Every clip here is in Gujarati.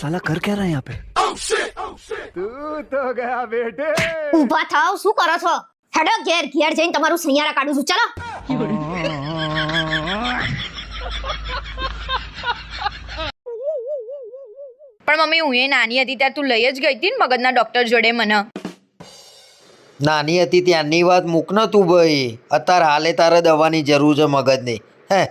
लेकिन ये साला कर क्या रहा है यहाँ पे तू तो गया बेटे ઊભા થાવ શું કરો છો હેડો ઘેર ઘેર જઈને તમારું સૈયારા કાઢું છું ચલો પણ મમ્મી હું એ નાની હતી ત્યારે તું લઈ જ ગઈ હતી ને મગજના ડોક્ટર જોડે મને નાની હતી ત્યાંની વાત મૂક ન તું ભાઈ અત્યારે હાલે તારે દવાની જરૂર છે મગજની હે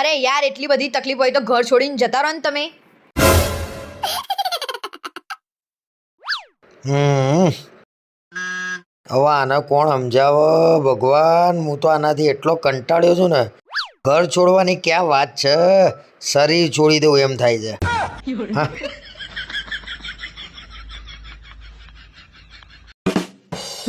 અરે યાર, એટલી બધી તકલીફ હોય તો ઘર છોડીને જતા રહો ને તમે. હવે આને કોણ સમજાવો? ભગવાન, હું તો આનાથી એટલો કંટાળ્યો છું ને. ઘર છોડવાની ક્યાં વાત છે? શરીર છોડી દેવું એમ થાય છે. હા.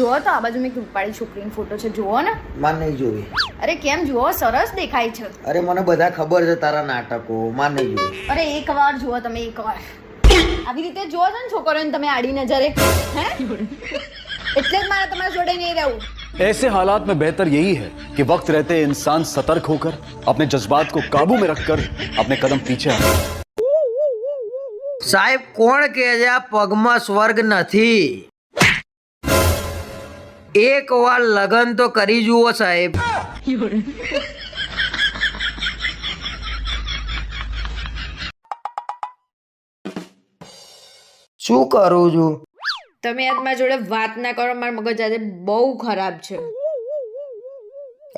જુઓ તો આ બાજુ મેં રૂપાળી છોકરીનો ફોટો છે જુઓ ને માન નહીં જોવી અરે કેમ જુઓ સરસ દેખાય છે અરે મને બધા ખબર છે તારા નાટકો માન નહીં જોવી અરે એક વાર જુઓ તમે એક વાર આવી રીતે જુઓ છો ને છોકરીઓને તમે આડી નજરે હે એટલે જ મારે તમારા જોડે નહીં રહેવું ऐसे हालात में बेहतर यही है कि वक्त रहते इंसान सतर्क होकर अपने जज्बात को काबू में रखकर अपने कदम पीछे हटाए સાહેબ કોણ કહે છે આ પગમાં સ્વર્ગ નથી એક વાર લગન તો કરી જુઓ સાહેબ. શું કરું છું? તમે આજ મારા જોડે વાત ના કરો મારા મગજ આજે બહુ ખરાબ છે.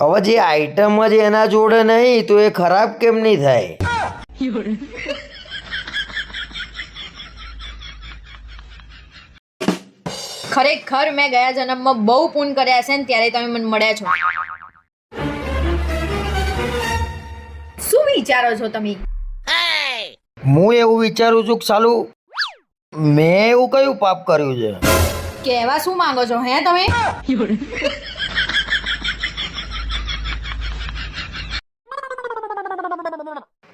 હવે જે આઈટમ જ એના જોડે નહીં તો એ ખરાબ કેમ નહીં થાય? ખરેખર મેં ગયા જન્મમાં બહુ પૂન કર્યા છે ને ત્યારે તમે મને મળ્યા છો. શું વિચારો છો તમે? હું એવું વિચારું છું કે સાલું મેં એવું કયું પાપ કર્યું છે? કેવા શું માંગો છો હે તમે?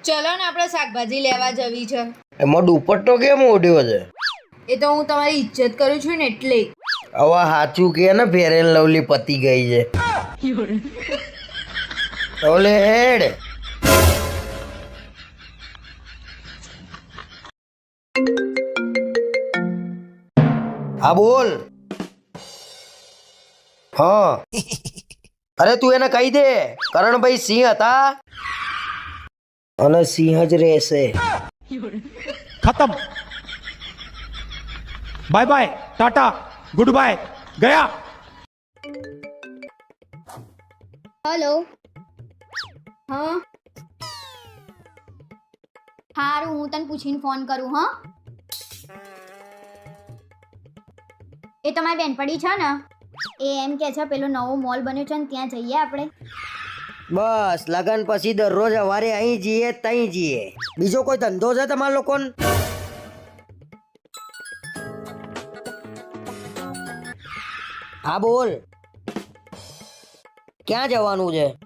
ચલો ને આપણે શાકભાજી લેવા જવી છે. એમાં દુપટ્ટો કેમ ઓઢ્યો છે? એ તો હું તમારી ઇજ્જત કરું છું ને એટલે. હવે સાચું કે ને ફેરેન લવલી પતી ગઈ છે. ઓલે હેડ. હા બોલ. હા. અરે તું એને કહી દે. કરણભાઈ સિંહ હતા. અને સિંહ જ રહેશે. ખતમ. Bye bye tata good bye ગયા હલો હા હારું હું તને પૂછીને ફોન કરું હા એ તમારી બેનપડી છે ને? એ એમ કે છે પેલો નવો મોલ બન્યો છે ને ત્યાં જઈએ આપણે. બસ લગન પછી દરરોજ અવારે અહીં જઈએ તઈ જઈએ. બીજો કોઈ ધંધો છે તમારા લોકોને? હા, બોલ. ક્યાં જવાનું છે?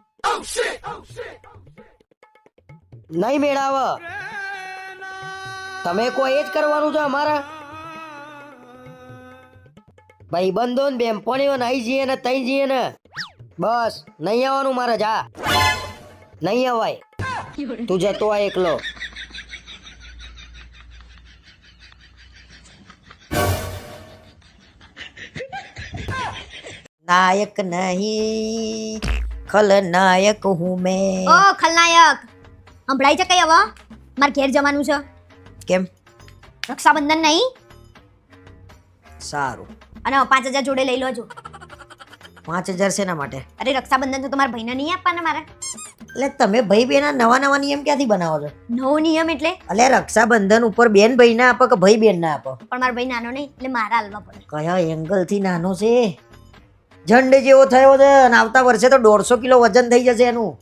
નહીં મેળાવ. તમે કોઈ એ જ કરવાનું છે અમારા? ભાઈબંધો ને બેનપણીઓ ને નહીં જઈએ ને તઈ જઈએ ને. બસ, નહીં આવવાનું મારે, જા. નહીં અવાય. તું જતો આ એકલો. નાયક નહીં ખલનાયક હું મે. ઓ ખલનાયક! સંભળાય છે કઈ હવે? મારે ઘેર જવાનું છે. કેમ? રક્ષાબંધન નહીં? સારું. અને પાંચ હજાર જોડે લઈ લોજો. પાંચ હજાર શેના માટે? અરે રક્ષાબંધન તો તમારા ભાઈને નહીં આપવાના મારે. એટલે તમે ભાઈ બેના નવા નવા નિયમ ક્યાંથી બનાવો છો? નવો નિયમ એટલે? એટલે રક્ષાબંધન ઉપર બેન ભાઈ ના આપો કે ભાઈ બેન ના આપો? પણ મારા ભાઈ નાનો નહીં એટલે મારા હાલવા પડે. કયા એંગલથી નાનો છે? ઝંડ જેવો થયો છે અને આવતા વર્ષે તો દોઢસો કિલો વજન થઈ જશે એનું.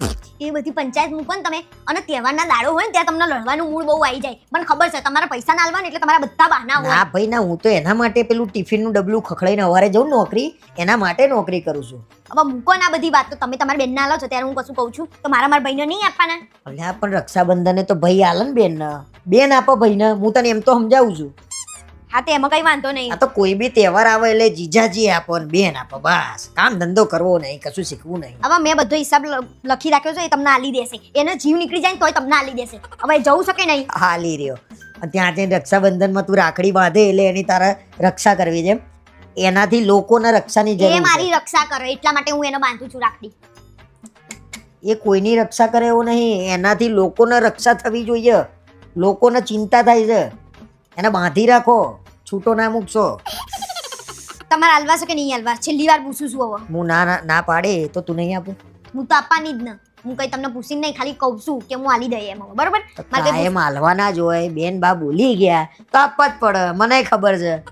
એ બધી પંચાયત મૂકો ને તમે. અને તહેવારના દાડો હોય ને ત્યાં તમને લડવાનું મૂળ બહુ આવી જાય. મને ખબર છે તમારા પૈસા ના આલવા ને એટલે તમારા બધા બહાના હોય. ના ભાઈ ના હું તો એના માટે પેલું ટિફિનનું ડબલું ખખડાઈને અવારે જઉં નોકરી એના માટે નોકરી કરું છું. હવે મૂકો ના બધી વાત. તો તમે તમારા બેન ના આલો છો ત્યારે હું કશું કહું છું. તો મારા મારા ભાઈને નહીં આપવાના? અલ્યા પણ રક્ષાબંધને તો ભાઈ આલે ને બેન બેન આપો ભાઈને હું તને એમ તો સમજાવું છું. હા તે એમાં કઈ વાંધો નહીં. આ તો કોઈ બી તહેવાર આવે એટલે જીજાજી આપો ને બેન આપો બસ. કામ ધંધો કરવો નહીં કશું શીખવું નહીં. હવે મેં બધો હિસાબ લખી રાખ્યો છે એ તમને આલી દેશે. એને જીવ નીકળી જાય ને તોય તમને આલી દેશે. હવે જવું શકે નહીં. હાલી રહ્યો. ત્યાં જઈને રક્ષાબંધનમાં તું રાખડી બાંધે એટલે એની તારે રક્ષા કરવી છે એનાથી લોકોને રક્ષાની જરૂર એ મારી રક્ષા કરે એટલા માટે હું એને બાંધું છું રાખડી. એ કોઈની રક્ષા કરે એવું નહીં એનાથી લોકોને રક્ષા થવી જોઈએ. લોકોને ચિંતા થાય છે. એને બાંધી રાખો. છૂટો ના મૂકશો. તમારે હાલવા છે કે નહીં હાલવા? છેલ્લી વાર પૂછું છું હવે. હું ના ના- ના પાડે તો તું નહીં આપું. હું તો આપવાની જ ન. હું કઈ તમને પૂછીને નહીં ખાલી કહું છું કે હું આલી દઈ એમ હવે, બરોબર? તો મારે કઈ કાયમ હાલવા ના જ હોય બેન બા બોલી ગયા. તો આપવા જ પડે મને ખબર છે.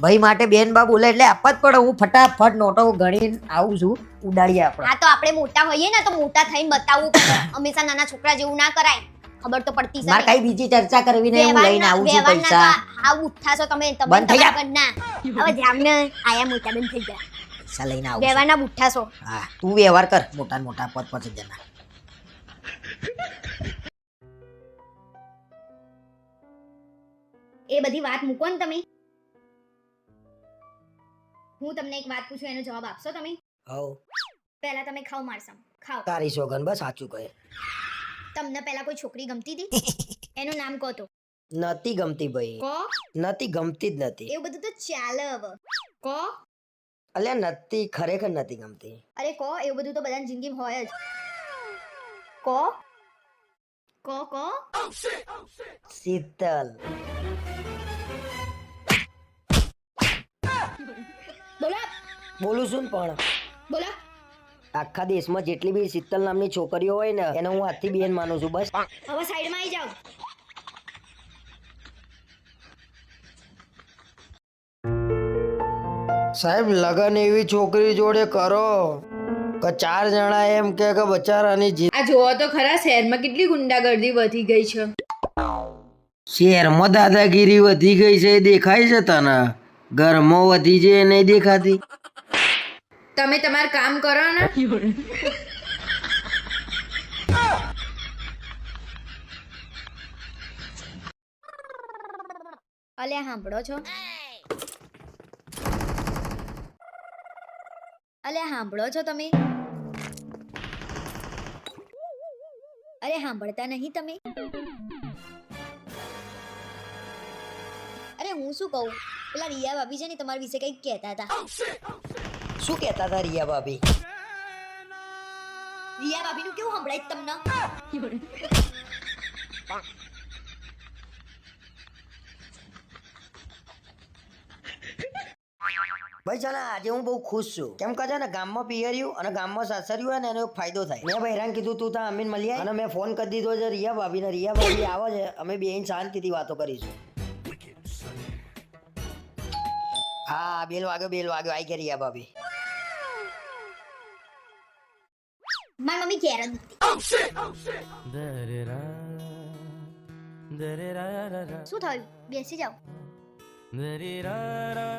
ભાઈ માટે બેન બા બોલે એટલે આપવા જ પડે હું ફટાફટ નોટો ગણીને આવું છું ઉડાડીએ આપણે. હા તો આપણે મોટા હોઈએ ને તો મોટા થઈને બતાવવું પડે. હંમેશા નાના છોકરા જેવું ના કરાય. ખબર તો પડતી મારે કઈ બીજી ચર્ચા કરવી નહીં હું લઈને આવું છું પૈસા. આ ઉઠા છો તમે તમે બંધ થઈ જા. ના. હવે જામને આયા મોટા બંધ થઈ જા. પૈસા લઈને આવું વ્યવહારના છો હા તું વ્યવહાર કર મોટા મોટા પદ પદ જણા એ બધી વાત મૂકો ને તમે. હું તમને એક વાત પૂછું એનો જવાબ આપશો તમે? હવ. પહેલા તમે ખાવ મારસમ. ખાવ. તારી સોગન બસ સાચું કહે. તમને પહેલા કોઈ છોકરી ગમતી હતી? એનું નામ કહો તો. નતી ગમતી ભાઈ. કહો નતી ગમતી જ નથી. એવું બધું તો ચાલે હવે. કહો અલ્યા નતી ખરેખર નથી ગમતી. અરે કહો એવું બધું તો બધાની જિંદગીમાં હોય જ. કહો કહો કહો શીતલ. બોલો. બોલું છું ને પણ. બોલો. આખા દેશમાં જેટલી બી શીતલ નામની છોકરીઓ હોય ને એને હું હાથથી બેન માનું છું બસ. હવે સાઈડમાં આવી જાઓ. સાહેબ લગન એવી છોકરી જોડે કરો કે ચાર જણા એમ કે કે બચારાની જીત. આ જોવો તો ખરા શહેરમાં કેટલી ગુંડાગર્દી વધી ગઈ છે. શહેરમાં દાદાગીરી વધી ગઈ છે દેખાય છે તને? ઘરમાં વધી છે એ નહીં દેખાતી? તમે તમારું કામ કરો ને. અલ્યા સાંભળો છો? અલ્યા સાંભળો છો તમે? અરે સાંભળતા નહીં તમે? અરે હું શું કહું? પેલા રિયા ભાભી છે ને તમારા વિશે કંઈક કહેતા હતા. શું કહેતા હતા રિયા ભાભી. રિયા ભાભીનું કેવું સંભળાય તમને? ભાઈ ચાલ, આજે હું બહુ ખુશ છું. કેમ કે છે ને, ગામમાં પિયર્યું અને ગામમાં સાસર્યું હોય ને, એનો ફાયદો થાય. મેં ભાઈ હેરાન કીધું, તું ત્યાં અમીન મળી આય. અને મેં ફોન કરી દીધો છે, રિયા ભાભી ને, રિયા ભાભી આવે છે. અમે બે શાંતિથી વાતો કરીશું. હા, બેલ વાગ્યો બેલ વાગ્યો. આઈ ગયા રિયા ભાભી. મારી મમ્મી ઘેર જ નથી શું થયું બેસી જાઓ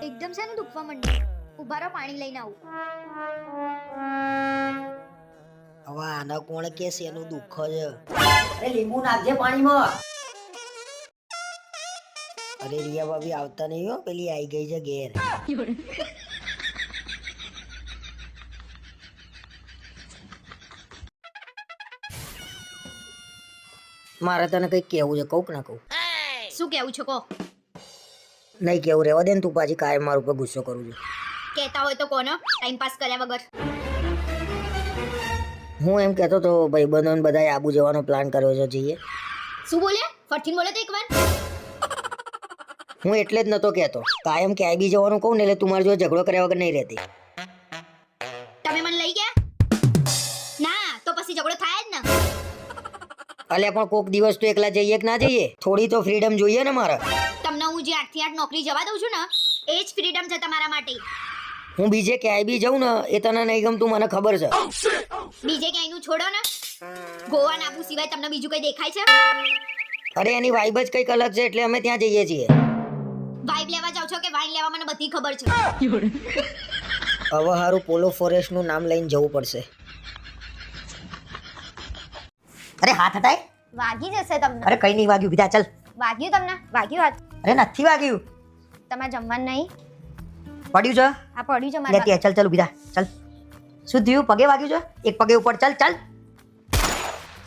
એકદમ છે ને દુખવા માંડ્યું ઊભા રહો પાણી લઈને આવું હવે આને કોણ કે છે એનું દુઃખ છે અરે લીંબુ નાખજે પાણીમાં. અરે રિયા ભાભી આવતા નહીં હો પેલી આઈ ગઈ છે ઘેર. મારે તને કઈ કેવું છે કહું કે ના કહું? શું કેવું છે કહો. નહીં કેવું રહેવા દે ને તું પાછી કાયમ મારા ઉપર ગુસ્સો કરું છું. કહેતા હોય તો કોનો? ટાઈમ પાસ કર્યા વગર. હું એમ કહેતો તો ભાઈ બંધોને બધાએ આબુ જવાનો પ્લાન કર્યો છે જઈએ. શું બોલે? ફરથી બોલે તો એકવાર. હું એટલે જ નતો કહેતો. કાયમ ક્યાંય બી જવાનું કહું ને એટલે તું મારી જોડે ઝઘડો કર્યા વગર નહીં રહેતી. અલ્યા પણ કોક દિવસ તો એકલા જઈએ કે ના જઈએ? થોડી તો ફ્રીડમ જોઈએ ને મારે. તમને હું જે આઠથી આઠ નોકરી જવા દઉં છું ને એ જ ફ્રીડમ છે તમારા માટે. હું બીજે ક્યાંય બી જઉં ને એ તને નહીં ગમતું મને ખબર છે. બીજે ક્યાંયનું છોડો ને. ગોવા નાબુ સિવાય તમને બીજું કઈ દેખાય છે? અરે એની વાઇબ જ કંઈક અલગ છે એટલે અમે ત્યાં જઈએ છીએ. વાઇબ લેવા જાવ છો કે વાઇન લેવા મને બધી ખબર છે. હવે હારું પોલો ફોરેસ્ટનું નામ લઈને જવું પડશે. અરે હાથ હટાય વાગી જશે તમને. અરે કઈ નહીં વાગ્યું. બીજા ચાલ. વાગ્યું તમને? વાગ્યું હાથ અરે નથી વાગ્યું. તમારે જમવાનું નહીં? પડ્યું છે? આ પડ્યું છે મારે. લેતી ત્યાં ચાલ ચાલ બીજા ચાલ. શું થયું? પગે વાગ્યું છે? એક પગે ઉપર ચાલ ચાલ.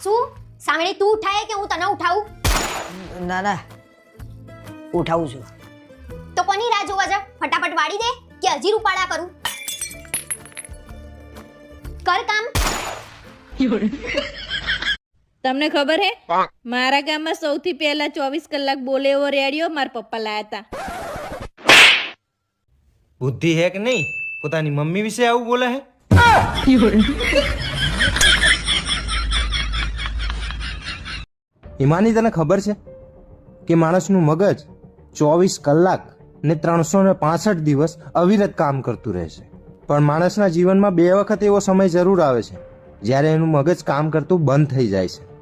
શું? સાંભળી તું ઉઠાય કે હું તને ઉઠાવું? ના ના. ઉઠાવું છું. તો કોની રાહ જોવા છે ફટાફટ વાળી દે કે હજી રૂપાળા કરું. કર કામ. તમને ખબર હે? મારા ગામમાં સૌથી પહેલા ચોવીસ કલાક બોલે એવો રેડિયો મારા પપ્પા લાયા હતા બુદ્ધિ હે કે નહીં? પોતાની મમ્મી વિશે આવું બોલે હે? હિમાની તને ખબર છે કે માણસનું મગજ ચોવીસ કલાક ને ત્રણસો ને પાસઠ દિવસ અવિરત કામ કરતું રહેશે પણ માણસના જીવનમાં બે વખત એવો સમય જરૂર આવે છે જ્યારે એનું મગજ કામ કરતું બંધ થઈ જાય છે.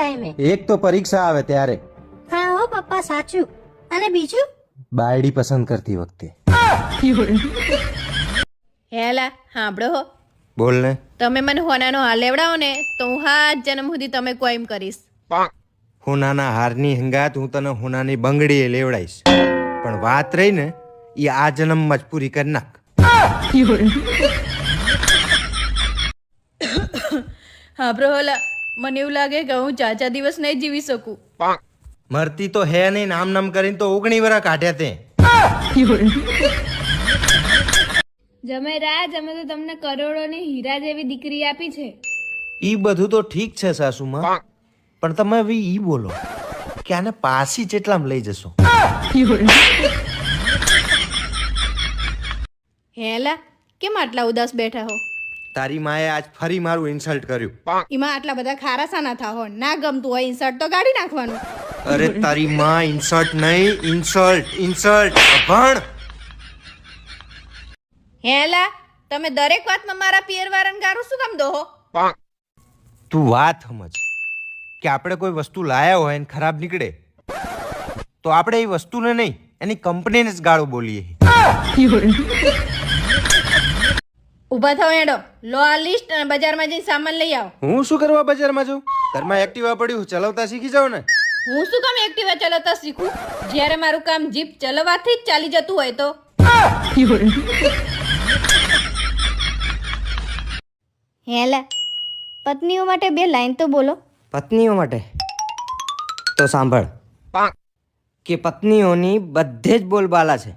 ટાઈમે એક તો પરીક્ષા આવે ત્યારે. હા હો પપ્પા સાચું. અને બીજું? બાયડી પસંદ કરતી વખતે. હેલા સાંભળો હો. બોલ ને. તમે મને હોનાનો હાલ લેવડાવો ને તો હું હાથ જન્મ સુધી તમે કોઈ એમ કરીશ હોનાના હારની હંગાત હું તને હોનાની બંગડીએ લેવડાઈશ. પણ વાત રહી ને એ આ જન્મમાં જ પૂરી કરી નાખ. સાંભળો હોલા મને એવું લાગે કે હું ચાચા દિવસ નહીં જીવી શકું. મરતી તો હે નહીં નામ નામ કરીને તો ઓગણી વરા કાઢ્યા તે. જમે રાજ અમે તો તમને કરોડોની હીરા જેવી દીકરી આપી છે. ઈ બધું તો ઠીક છે સાસુમાં. પણ તમે હવે ઈ બોલો કે આને પાસી જેટલામ લઈ જશો? હેલા કેમ આટલા ઉદાસ બેઠા હો? તારી માએ આજ ફરી મારું ઇન્સલ્ટ કર્યું. એમાં આટલા બધા ખારાસા ના થા હો. ના ગમતું હોય ઇન્સર્ટ તો કાઢી નાખવાનું. અરે તારી માં ઇન્સલ્ટ નહીં ઇન્સલ્ટ ઇન્સલ્ટ અભણ. હેલા તમે દરેક વાતમાં મારા પિયર વાળાને ગારું શું કામ દોહો તું વાત સમજ. કે આપણે કોઈ વસ્તુ લાયા હોય ને ખરાબ નીકળે તો આપણે એ વસ્તુને નહીં એની કંપનીને જ ગાળો બોલીએ. ઊભા થાવ એડો લો આ લિસ્ટ અને બજારમાં જઈને સામાન લઈ આવો. હું શું કરવા બજારમાં જઉં ઘરમાં એક્ટિવા પડ્યું ચલાવતા શીખી જાવ ને. હું શું કામ એક્ટિવા ચલાવતા શીખું? જ્યારે મારું કામ જીપ ચલાવવાથી જ ચાલી જતું હોય તો. હેલા પત્નીઓ માટે બે લાઈન તો બોલો. પત્નીઓ માટે? તો સાંભળ. કે પત્નીઓની બધે જ બોલબાલા છે.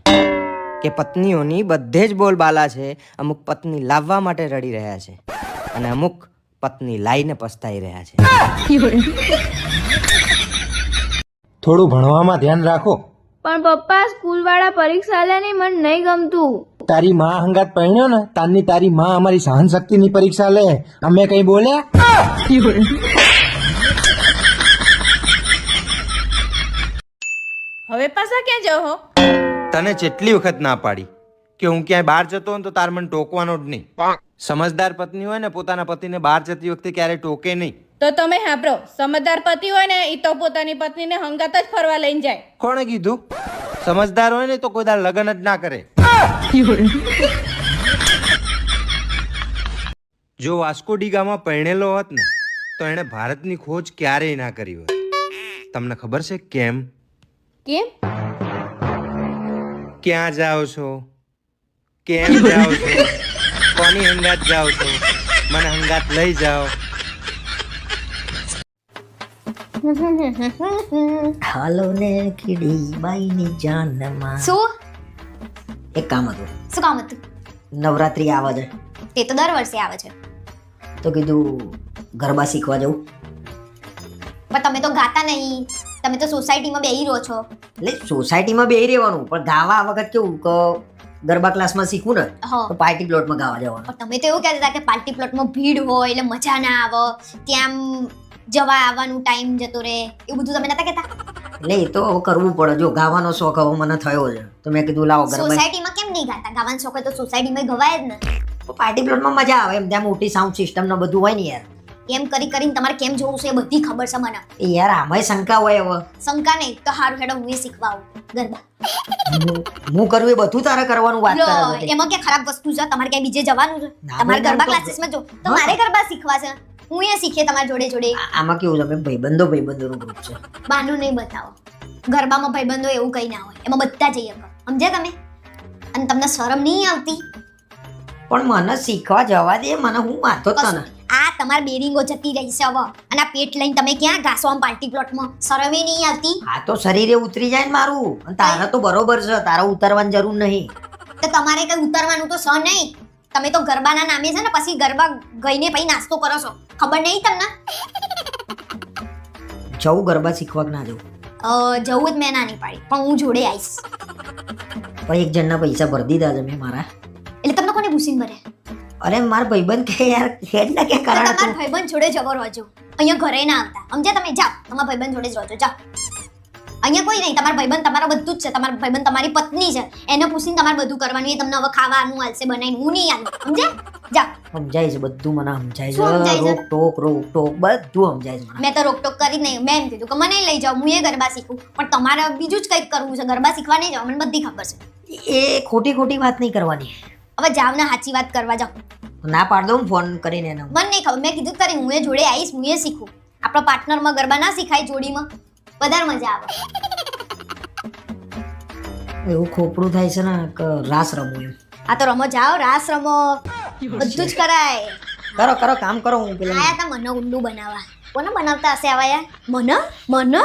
કે પત્નીઓની બધે જ બોલબાલા છે અમુક પત્ની લાવવા માટે રડી રહ્યા છે અને અમુક પત્ની લાઈને પસ્તાઈ રહ્યા છે. થોડું ભણવામાં ધ્યાન રાખો. પણ પપ્પા સ્કૂલ વાળા પરીક્ષા લે ને મને નહીં ગમતું. તારી માં હંગાત પહેણ્યો ને તારની તારી માં અમારી સહન શક્તિની પરીક્ષા લે. અમે કઈ બોલ્યા? હવે પાછા ક્યાં જાઓ તને જેટલી વખત ના પાડી કે હું ક્યાંય બહાર જતો હોય ને તો તાર મને ટોકવાનો જ નહીં. સમજદાર પત્ની હોય ને પોતાના પતિને બહાર જતી વખતે ક્યારે ટોકે નહીં. તો તમે હાંભળો સમજદાર પતિ હોય ને એ તો પોતાની પત્નીને હંગાત જ ફરવા લઈને જાય. કોણે કીધું? સમજદાર હોય ને તો કોઈ દાર લગ્ન જ ના કરે. જો વાસ્કો ડીગામાં પરણેલો હોત ને તો એણે ભારતની ખોજ ક્યારેય ના કરી હોત. તમને ખબર છે કેમ? કેમ? ક્યાં જાઓ છો? કેમ જાઓ છો? કોની હંગાત જાઓ છો? મને હંગાત લઈ જાઓ. હાલો ને કીડી બાઈની જાનમાં. શું? એક કામ હતું. શું કામ હતું? નવરાત્રી આવે છે. તે તો દર વર્ષે આવે છે. તો કીધું ગરબા શીખવા જવું. પણ તમે તો ગાતા નહીં. તમે તો સોસાયટીમાં બેહી રહો છો. એટલે સોસાયટીમાં બેહી રહેવાનું પણ ગાવા આ વખત કેવું કે ગરબા ક્લાસમાં શીખવું ને હા. તો પાર્ટી પ્લોટમાં ગાવા જવાનું. પણ તમે તો એવું કહેતા હતા કે પાર્ટી પ્લોટમાં ભીડ હોય એટલે મજા ના આવે ત્યાં આમ જવા આવવાનું ટાઈમ જતો રહે એવું બધું તમે નતા કહેતા? એટલે એ તો હવે કરવું પડે. જો ગાવાનો શોખ હવે મને થયો છે તો મેં કીધું લાવો ગરબા. સોસાયટીમાં કેમ નહીં ગાતા? ગાવાનો શોખ હોય તો સોસાયટીમાં ગવાય જ ને. પાર્ટી પ્લોટમાં મજા આવે એમ ત્યાં મોટી સાઉન્ડ સિસ્ટમ ને બધું હોય ને યાર. એમ કરી કરીને તમારે કેમ જોવું છે એ બધી ખબર છે મને. એ યાર આમાંય શંકા હોય હવે. શંકા નહીં તો હારું હેડો હું એ શીખવા ગરબા. હું- કરું એ બધું તારે કરવાનું વાત કરે એમાં કે ખરાબ વસ્તુ છે? તમારે ક્યાંય બીજે જવાનું છે? તમારે ગરબા ક્લાસીસમાં જો. તો મારે ગરબા શીખવા છે. હું એ શીખે તમારા જોડે જોડે. આમાં કેવું કે ભાઈબંધો ભાઈબંધોનું ગ્રુપ છે. બાનું નહીં બતાવો. ગરબામાં ભાઈબંધો એવું કંઈ ના હોય. એમાં બધા જઈએ સમજ્યા તમે? અને તમને શરમ નહીં આવતી? પણ મને શીખવા જવા દે મને હું વાંધો તને આ તમારા બેરિંગો જતી રહી છે હવે. અને આ પેટ લઈને તમે ક્યાં ઘાસો આમ પાર્ટી પ્લોટમાં? શરમે નહીં આવતી? આ તો શરીરે ઉતરી જાય ને મારું. અને તારા તો બરોબર છે તારા ઉતરવાની જરૂર નહીં. તો તમારે કઈ ઉતરવાનું તો સ નહીં. તમે તો ગરબાના નામે છે ને પછી ગરબા ગઈને પછી નાસ્તો કરો છો. ખબર નહીં તમને? જવું ગરબા શીખવા ના જવું અ, જવું જ મેં ના નહીં પાડી પણ હું જોડે આવીશ. પણ એક જણના પૈસા ભરી દીધા છે મેં મારા. એટલે તમને કોને ભૂસીને ભરે અરે માર ભાઈબંધ કે યાર હેડ ના કે તો કરાડ તમારા ભાઈબંધ જોડે જવો હોજો અહીંયા ઘરે ના આવતા. સમજ્યા તમે? જાઓ. તમારા ભાઈબંધ જોડે જ રહો જાઓ. અહીંયા કોઈ નહીં. તમારા ભાઈબંધ તમારા બધું જ છે. તમારા ભાઈબંધ તમારી પત્ની છે. એને પૂછીને તમારે બધું કરવાનું. એ તમને હવે ખાવાનું હાલશે બનાવીને. હું નહીં આલું. સમજ્યા? જા સમજાય છે બધું મને સમજાય છે? રોક ટોક રોક ટોક બધું સમજાય છે મેં તો રોકટોક કરી જ નહીં. મેં એમ કીધું કે મને લઈ જાઓ. હું એ ગરબા શીખું. પણ તમારે બીજું જ કંઈક કરવું છે. ગરબા શીખવા નહીં જાઓ મને બધી ખબર છે. એ ખોટી ખોટી વાત નહીં કરવાની. હવે જાવ ને સાચી વાત કરવા જાવ ના પાડ દઉં ફોન કરીને એને મને નહીં ખબર. મેં કીધું તારી હું એ જોડે આવીશ હું એ શીખું. આપણા પાર્ટનરમાં ગરબા ના શીખાય જોડીમાં. વધારે મજા આવે. એવું ખોપડું થાય છે ને કે રાસ રમો એમ. આ તો રમો જાઓ રાસ રમો. બધું જ કરાય. કરો કરો કામ કરો હું પેલા આયા તા મને ઊંડું બનાવવા. કોને બનાવતા હશે આવા યાર? મને મને?